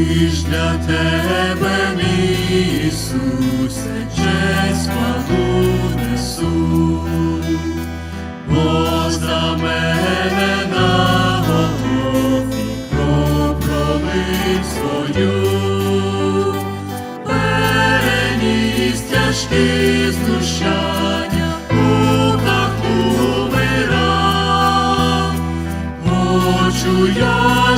для тебе, мій Ісусе, честь хвалу несу, бо за мене на Голгофі кров пролив свою, переніс тяжкі знущання, у муках умирав. Хочу я,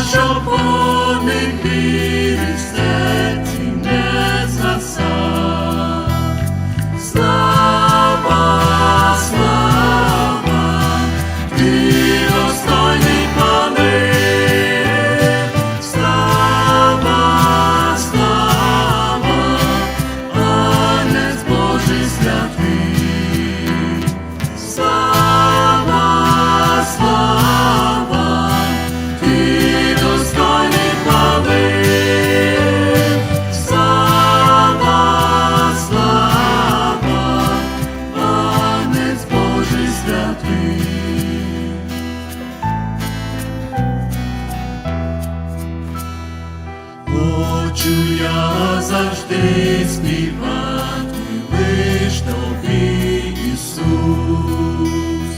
Хочу я завжди співати. Лиш тобі, Ісус,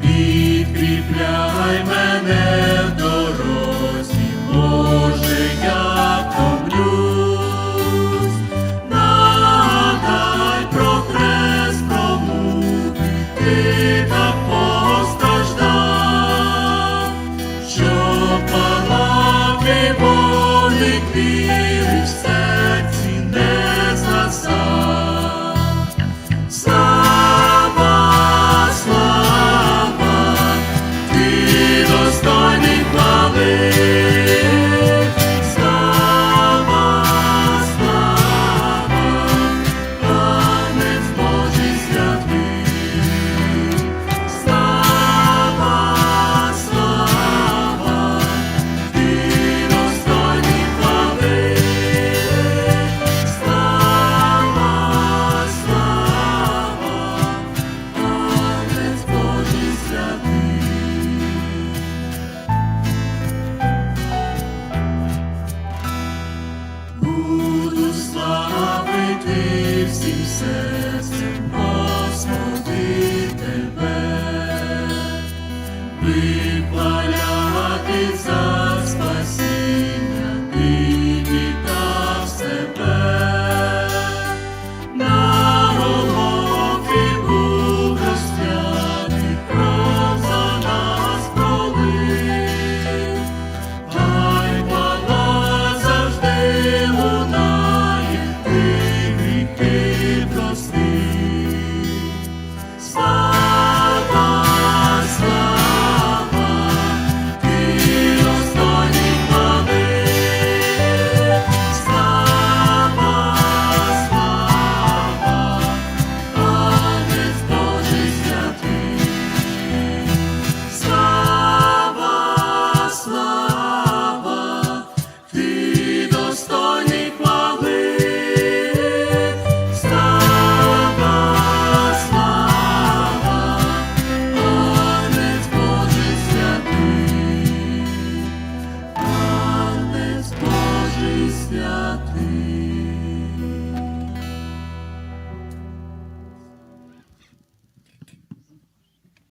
підкріпляй мене в дорозі, Боже, я помлюсь, надай про хрест, про муки, ти так постраждав, що палати віри Славити всім серцем